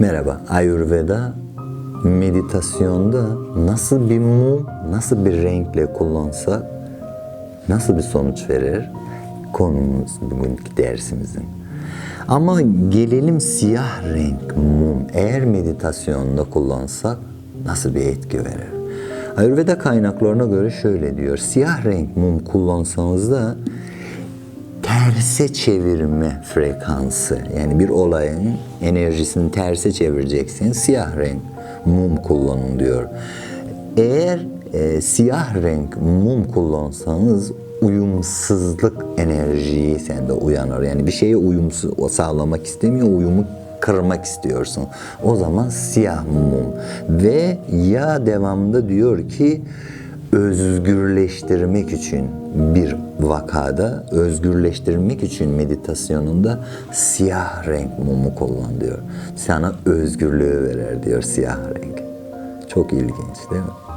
Merhaba, Ayurveda meditasyonda nasıl bir mum, nasıl bir renkle kullansak nasıl bir sonuç verir? Konumuz bugünkü dersimizin. Ama gelelim siyah renk mum. Eğer meditasyonda kullansak nasıl bir etki verir? Ayurveda kaynaklarına göre şöyle diyor. Siyah renk mum kullansanız da terse çevirme frekansı yani bir olayın enerjisini terse çevireceksin siyah renk mum kullanın diyor. Eğer e, siyah renk mum kullansanız uyumsuzluk enerjiyi sende uyanır. Yani bir şeye uyumsuz sağlamak istemiyor, uyumu kırmak istiyorsun. O zaman siyah mum ve ya devamında diyor ki özgürleştirmek için bir vakada özgürleştirmek için meditasyonunda siyah renk mumu kullan diyor. Sana özgürlüğü verer diyor siyah renk. Çok ilginç değil mi?